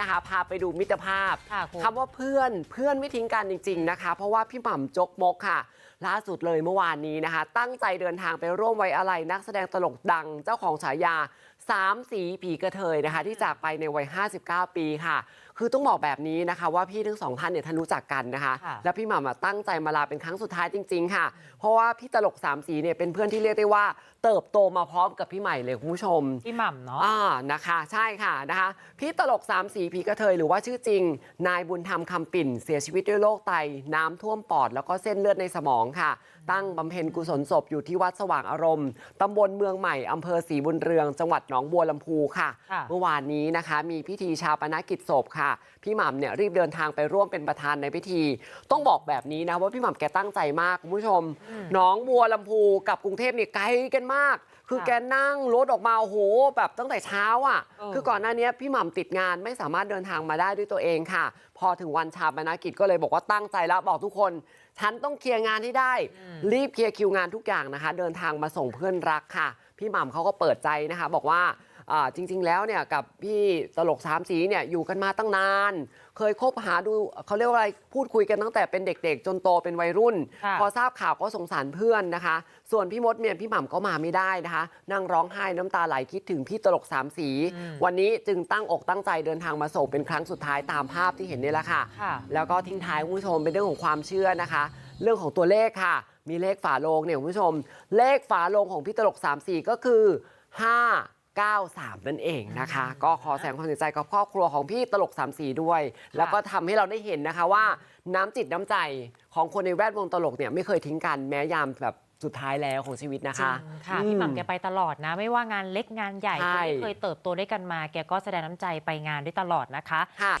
นะคะพาไปดูมิตรภาพค่ะคุณคำว่าเพื่อนเพื่อนไม่ทิ้งกันจริง ๆนะคะ เพราะว่าพี่หม่ำจกมกค่ะ ล่าสุดเลยเมื่อวานนี้นะคะ ตั้งใจเดินทางไปร่วมไว้อะไรนักแสดงตลกดังเจ้าของฉายาสามสีผีกระเทยนะคะ ที่จากไปในวัย 59 ปีค่ะ คือต้องบอกแบบนี้นะคะ ว่าพี่ทั้งสองท่านเนี่ยท่านรู้จักกันนะคะค่ะแล้วพี่หม่ำอะตั้งใจมาลาเป็นครั้งสุดท้ายจริง ๆ ค่ะ เพราะว่าพี่ตลกสามสีเนี่ยเป็นเพื่อนที่เรียกได้ว่า เติบโตมาพร้อมกับพี่ใหม่เลยคุณผู้ชมพี่หม่ำเนาะอ่านะคะ ใช่ค่ะนะคะ พี่ตลกสามสีผีกระเทยหรือว่าชื่อจริง นายบุญธรรมคำปิ่น เสียชีวิตด้วยโรคไต น้ำท่วมปอด แล้วก็เส้นเลือดในสมองค่ะ ตั้งบำเพ็ญกุศลศพอยู่ที่วัดสว่างอารมณ์ตำบลเมืองใหม่อำเภอศรีบุญเรือง จังหวัดหนองบัวลำพูค่ะค่ะเมื่อวานนี้นะคะ มีพิธีชาปนกิจศพค่ะ พี่หม่ำเนี่ยรีบเดินทางไปร่วมเป็นประธานในพิธี ต้องบอกแบบนี้นะว่าพี่หม่ำแกตั้งใจมากคุณผู้ชมหนองบัวลำพูกับกรุงเทพเนี่ยไกลกันมากคือค่ะแกนั่งรถออกมาโอ้โหแบบตั้งแต่เช้าอะเออคือก่อนหน้านี้พี่หม่ำติดงานไม่สามารถเดินทางมาได้ด้วยตัวเองค่ะ พอถึงวันชาปนกิจก็เลยบอกว่าตั้งใจแล้วบอกทุกคน ฉันต้องเคลียร์งานที่ได้ รีบเคลียร์คิวงานทุกอย่างนะคะ เดินทางมาส่งเพื่อนรักค่ะ พี่หม่ำเขาก็เปิดใจนะคะบอกว่าอ่าจริงๆแล้วเนี่ยกับพี่ตลกสามสีเนี่ยอยู่กันมาตั้งนาน เคยคบหาดูเขาเรียกว่าอะไรพูดคุยกันตั้งแต่เป็นเด็กๆ จนโตเป็นวัยรุ่นค่ะพอทราบข่าวก็สงสารเพื่อนนะคะ ส่วนพี่มดเนี่ยพี่หม่ำก็มาไม่ได้นะคะนั่งร้องไห้น้ำตาไหลคิดถึงพี่ตลกสามสี วันนี้จึงตั้งอกตั้งใจเดินทางมาส่งเป็นครั้งสุดท้ายตามภาพที่เห็นนี่แหละค่ะค่ะแล้วก็ทิ้งท้ายคุณผู้ชมเป็นเรื่องของความเชื่อนะคะ เรื่องของตัวเลขค่ะ มีเลขฝาโลงเนี่ยคุณผู้ชม เลขฝาโลงของพี่ตลก 3 4 ก็คือ 593 นั่นเองนะคะ ก็ขอแสดงความเสียใจกับครอบครัวของพี่ตลก 3 4 ด้วย แล้วก็ทำให้เราได้เห็นนะคะว่าน้ำจิตน้ำใจของคนในแวดวงตลกเนี่ยไม่เคยทิ้งกันแม้ยามแบบสุดท้ายแล้วของชีวิตนะจริคะ งค่ะอืพี่หม่ำแกไปตลอดนะ ไม่ว่างานเล็กงานใหญ่ใช่ที่เคยเติบโตด้วยกันมา แกก็แสดงน้ำใจไปงานด้วยตลอดนะคะ ค่ะ